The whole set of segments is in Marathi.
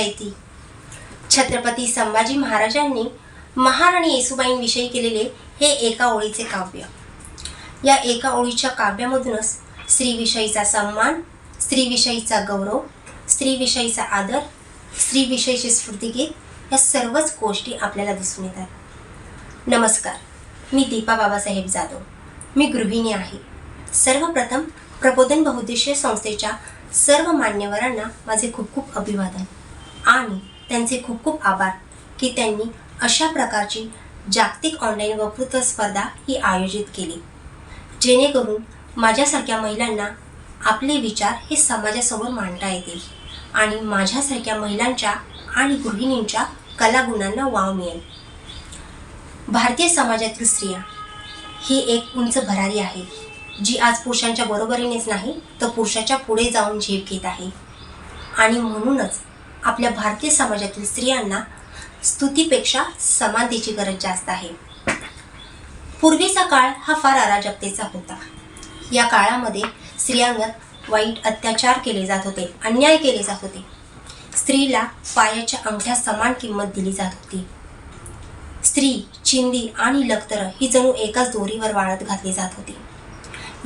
जयती. छत्रपती संभाजी महाराजांनी महाराणी येसुबाईंविषयी केलेले हे एका ओळीचे काव्य. या एका ओळीच्या काव्यामधूनच स्त्रीविषयीचा सन्मान स्त्रीविषयीचा गौरव स्त्रीविषयीचा आदर स्त्रीविषयीचे स्फूर्तिगीत या सर्वच गोष्टी आपल्याला दिसून येतात. नमस्कार मी दीपा बाबासाहेब जाधव. मी गृहिणी आहे. सर्वप्रथम प्रबोधन बहुद्देशीय संस्थेच्या सर्व मान्यवरांना माझे खूप खूप अभिवादन. आणि त्यांचे खूप खूप आभार की त्यांनी अशा प्रकारची जागतिक ऑनलाईन वक्तृत्व स्पर्धा ही आयोजित केली. जेणेकरून माझ्यासारख्या महिलांना आपले विचार हे समाजासमोर मांडता येतील आणि माझ्यासारख्या महिलांच्या आणि गृहिणींच्या कलागुणांना वाव मिळेल. भारतीय समाजातील स्त्रिया ही एक उंच भरारी आहे. जी आज पुरुषांच्या बरोबरीनेच नाही तर पुरुषाच्या पुढे जाऊन झेप घेत आहे. आणि म्हणूनच आपल्या भारतीय समाजातील स्त्रियांना स्तुतीपेक्षा समानतेची गरज जास्त आहे. पूर्वीचा काळ हा फार अराजकतेचा होता. या काळामध्ये स्त्रियांवर वाईट अत्याचार केले जात होते अन्याय केले जात होते. स्त्रीला पायाच्या अंगठ्या समान किंमत दिली जात होती. स्त्री चिंदी आणि लखतर ही जणू एकाच दोरीवर वाळत घातली जात होती.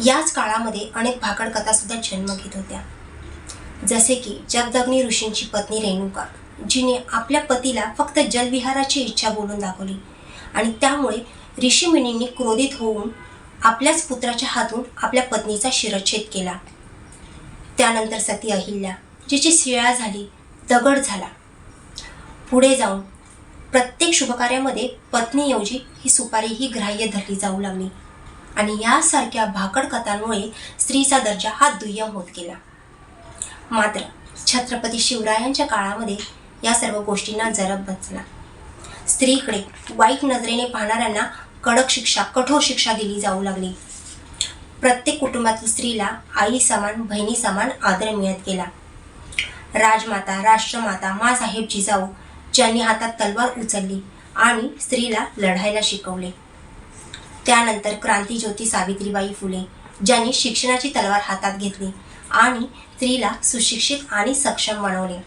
याच काळामध्ये अनेक भाकड कथा सुद्धा जन्म घेत होत्या. जसे की जगदग्नी ऋषींची पत्नी रेणुका जिने आपल्या पतीला फक्त जलविहाराची इच्छा बोलून दाखवली आणि त्यामुळे ऋषीमुनींनी क्रोधित होऊन आपल्याच पुत्राच्या हातून आपल्या पत्नीचा शिरच्छेद केला. त्यानंतर सती अहिल्या जिची शिळा झाली दगड झाला. पुढे जाऊन प्रत्येक शुभकार्यामध्ये पत्नीऐवजी ही सुपारी ही ग्राह्य धरली जाऊ लागली आणि यासारख्या भाकड कथांमुळे स्त्रीचा दर्जा हा दुय्यम होत गेला. मात्र छत्रपती शिवरायांच्या काळामध्ये या सर्व गोष्टींना जरब बसला. स्त्रीकडे वाईट नजरेने पाहणाऱ्यांना कडक शिक्षा कठोर शिक्षा दिली जाऊ लागली. प्रत्येक कुटुंबातील स्त्रीला आई समान बहिणी समान आदर मिळत गेला. राजमाता राष्ट्रमाता मासाहेब जिजाऊ ज्यांनी हातात तलवार उचलली आणि स्त्रीला लढायला शिकवले. त्यानंतर क्रांतीज्योती सावित्रीबाई फुले ज्यांनी शिक्षणाची तलवार हातात घेतली. आणि स्त्रीला सुशिक्षित आणि सक्षम बनवले.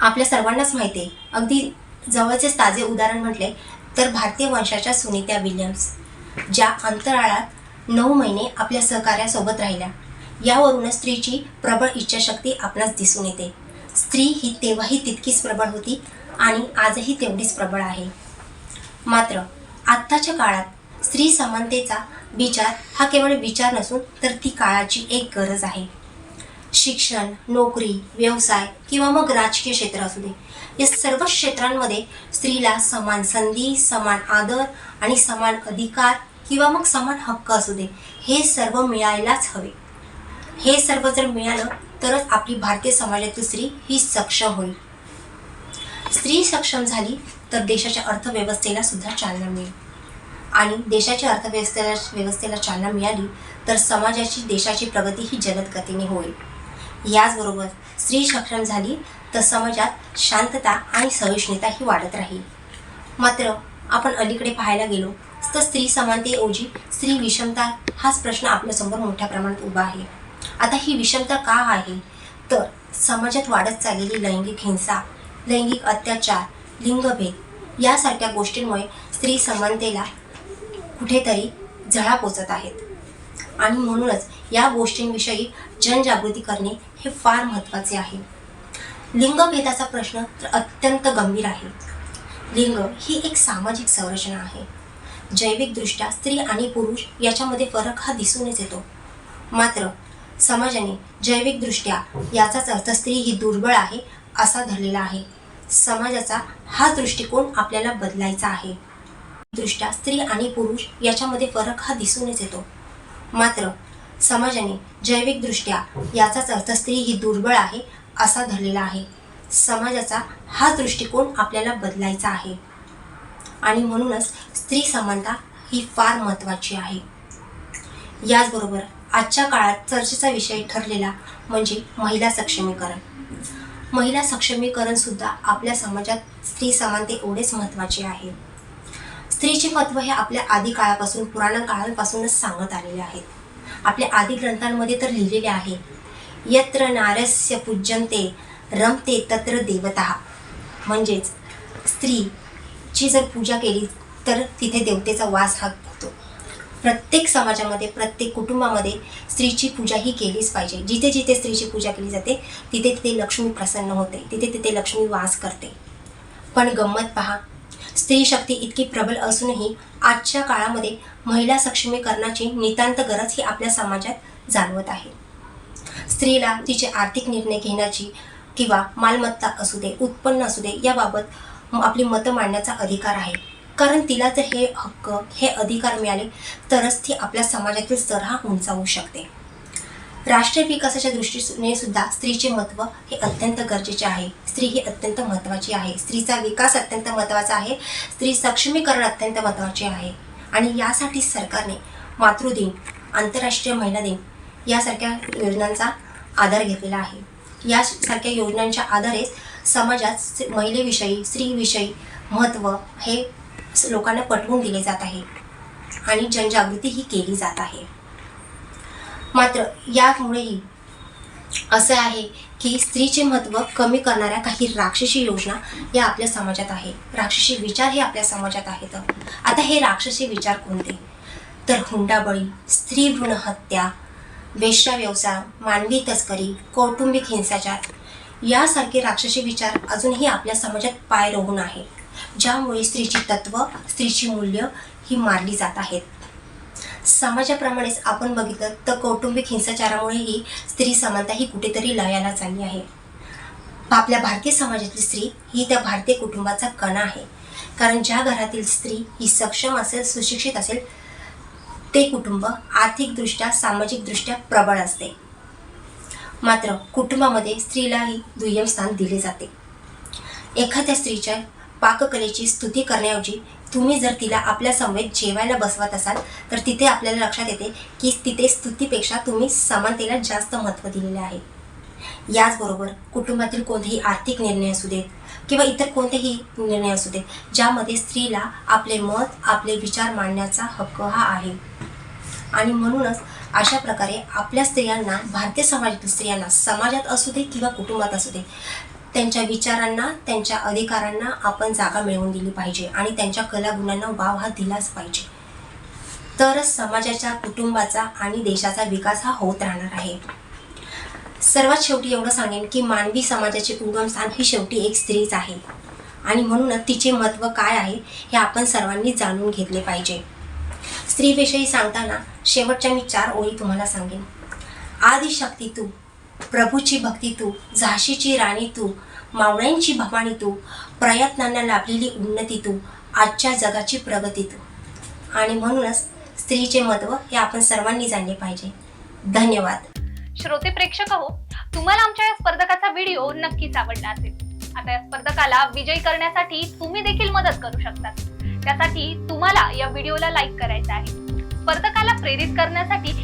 आपल्या सर्वांनाच माहिती आहे. अगदी जवळचेच ताजे उदाहरण म्हटले तर भारतीय वंशाच्या सुनीता विल्यम्स ज्या अंतराळात नऊ महिने आपल्या सहकार्यासोबत राहिल्या. यावरूनच स्त्रीची प्रबळ इच्छाशक्ती आपणास दिसून येते. स्त्री ही तेव्हाही तितकीच प्रबळ होती आणि आजही तेवढीच प्रबळ आहे. मात्र आत्ताच्या काळात स्त्री समानतेचा विचार हा केवळ विचार नसून तर ती काळाची एक गरज आहे. शिक्षण नोकरी व्यवसाय किंवा मग राजकीय क्षेत्र असू दे. या सर्व क्षेत्रांमध्ये स्त्रीला समान संधी समान आदर आणि समान अधिकार किंवा मग समान हक्क असू दे हे सर्व मिळायलाच हवे. हे सर्व जर मिळालं तरच आपली भारतीय समाजातील स्त्री ही सक्षम होईल. स्त्री सक्षम झाली तर देशाच्या अर्थव्यवस्थेला सुद्धा चालना मिळेल. आणि देशाच्या अर्थव्यवस्थेला व्यवस्थेला चालना मिळाली तर समाजाची देशाची प्रगती ही जलद गतीने होईल. याचबरोबर स्त्री सक्षम झाली तर समाजात शांतता आणि सहिष्णुता ही वाढत राहील. मात्र आपण अलीकडे पाहायला गेलो तर स्त्री समानतेऐवजी स्त्री विषमता हाच प्रश्न आपल्यासमोर मोठ्या प्रमाणात उभा आहे. आता ही विषमता का आहे? तर समाजात वाढत चाललेली लैंगिक हिंसा लैंगिक अत्याचार लिंगभेद यासारख्या गोष्टींमुळे स्त्री समानतेला कुठेतरी झळा पोचत आहेत. आणि म्हणूनच या गोष्टींविषयी जनजागृती करणे हे फार महत्त्वाचे आहे. लिंगभेदाचा प्रश्न तर अत्यंत गंभीर आहे. लिंग ही एक सामाजिक संरचना आहे. जैविकदृष्ट्या स्त्री आणि पुरुष याच्यामध्ये फरक हा दिसूनच येतो. मात्र समाजाने जैविकदृष्ट्या याचाच अर्थ स्त्री ही दुर्बळ आहे असा धरलेला आहे. समाजाचा हा दृष्टिकोन आपल्याला बदलायचा आहे. दृष्ट्या स्त्री आणि पुरुष याच्यामध्ये फरक हा दिसूनच येतो. मात्र समाजाने जैविकदृष्ट्या याचाच अर्थ स्त्री ही दुर्बळ आहे असा धरलेला आहे. समाजाचा हा दृष्टिकोन आपल्याला बदलायचा आहे. आणि म्हणूनच स्त्री समानता ही फार महत्त्वाची आहे. याचबरोबर आजच्या काळात चर्चेचा विषय ठरलेला म्हणजे महिला सक्षमीकरण. महिला सक्षमीकरण सुद्धा आपल्या समाजात स्त्री समानते एवढेच महत्त्वाचे आहे. स्त्रीचे महत्त्व हे आपल्या आदी काळापासून पुराण काळांपासूनच सांगत आलेले आहेत. आपल्या आदी ग्रंथांमध्ये तर लिहिलेले आहे यत्र नारस्य पूज्यंते रमते तत्र देवता. म्हणजेच स्त्रीची जर पूजा केली तर तिथे देवतेचा वास हा होतो. प्रत्येक समाजामध्ये प्रत्येक कुटुंबामध्ये स्त्रीची पूजा ही केलीच पाहिजे. जिथे जिथे स्त्रीची पूजा केली जाते तिथे तिथे लक्ष्मी प्रसन्न होते तिथे तिथे लक्ष्मी वास करते. पण गंमत पहा स्त्री शक्ती इतकी प्रबल असूनही आजच्या काळामध्ये महिला सक्षमीकरणाची नितांत गरज ही आपल्या समाजात जाणवत आहे. स्त्रीला तिचे आर्थिक निर्णय घेण्याची किंवा मालमत्ता असू दे उत्पन्न असू दे याबाबत आपली मतं मांडण्याचा अधिकार आहे. कारण तिला जर हे हक्क हे अधिकार मिळाले तरच ती आपल्या समाजातील स्तर हा उंचावू शकते. राष्ट्रीय विकासाच्या दृष्टीने सुद्धा स्त्रीचे महत्त्व हे अत्यंत गरजेचे आहे. स्त्री ही अत्यंत महत्त्वाची आहे. स्त्रीचा विकास अत्यंत महत्त्वाचा आहे. स्त्री सक्षमीकरण अत्यंत महत्त्वाचे आहे. आणि यासाठी सरकारने मातृदिन आंतरराष्ट्रीय महिला दिन यासारख्या योजनांचा आधार घेतलेला आहे. यासारख्या योजनांच्या आधारे समाजात महिलेविषयी स्त्रीविषयी महत्त्व हे लोकांना पटवून दिले जात आहे. आणि जनजागृती ही केली जात आहे. मात्र यामुळेही असं आहे की स्त्रीचे महत्त्व कमी करणाऱ्या काही राक्षसी योजना या आपल्या समाजात आहे. राक्षसी विचार हे आपल्या समाजात आहेत. आता हे राक्षसी विचार कोणते? तर हुंडाबळी स्त्री भ्रूण हत्या वेश्या व्यवसाय मानवी तस्करी कौटुंबिक हिंसाचार यासारखे राक्षसी विचार अजूनही आपल्या समाजात पाय रोवून आहे. ज्यामुळे स्त्रीची तत्व स्त्रीची मूल्य ही मारली जात आहेत. समाजाप्रमाणेच आपण बघितलं तर कौटुंबिक हिंसाचारामुळेही स्त्री समानता ही कुठेतरी लयाला चालली आहे. आपल्या भारतीय समाजातली स्त्री ही त्या भारतीय कुटुंबाचा कणा आहे. कारण ज्या घरातील स्त्री ही सक्षम असेल सुशिक्षित असेल ते कुटुंब आर्थिकदृष्ट्या सामाजिकदृष्ट्या प्रबळ असते. मात्र कुटुंबामध्ये स्त्रीलाही दुय्यम स्थान दिले जाते. एखाद्या स्त्रीच्या पाककलेची स्तुती करण्याऐवजी तुम्ही जर तिला आपल्या समवेत जेवायला बसवत असाल तर तिथे आपल्याला लक्षात येते की तिथे स्तुतीपेक्षा तुम्ही समानतेला जास्त महत्त्व दिलेले आहे. याचबरोबर कुटुंबातील कोणतेही आर्थिक निर्णय असू देत किंवा इतर कोणतेही निर्णय असू देत ज्यामध्ये स्त्रीला आपले मत आपले विचार मांडण्याचा हक्क हा आहे. आणि म्हणूनच अशा प्रकारे आपल्या स्त्रियांना भारतीय समाजातील स्त्रियांना समाजात असू दे किंवा कुटुंबात असू दे त्यांच्या विचारांना त्यांच्या अधिकारांना आपण जागा मिळवून दिली पाहिजे आणि त्यांच्या कलागुणांना वाव हा दिलाच पाहिजे. तरच समाजाच्या कुटुंबाचा आणि देशाचा विकास हा होत राहणार आहे. सर्वात शेवटी एवढं सांगेन की मानवी समाजाचे उगमस्थान ही शेवटी एक स्त्रीच आहे. आणि म्हणूनच तिचे महत्त्व काय आहे हे आपण सर्वांनी जाणून घेतले पाहिजे. स्त्रीविषयी सांगताना शेवटच्या मी चार ओळी तुम्हाला सांगेन. आदिशक्ती तू प्रभूची भक्ती तू झाशीची राणी तू मावळ्यांची भवानी तू प्रयत्नांना लाभलेली उन्नती तू आजच्या जगाची प्रगती तू. आणि म्हणूनच स्त्रीचे महत्त्व हे आपण सर्वांनी जाणले पाहिजे. धन्यवाद. श्रोते प्रेक्षक हो तुम्हाला आमच्या या स्पर्धकाचा व्हिडिओ नक्कीच आवडला असेल. आता या स्पर्धकाला विजयी करण्यासाठी तुम्ही देखील मदत करू शकता. त्यासाठी तुम्हाला या व्हिडिओला लाईक करायचं आहे. स्पर्धकाला प्रेरित करण्यासाठी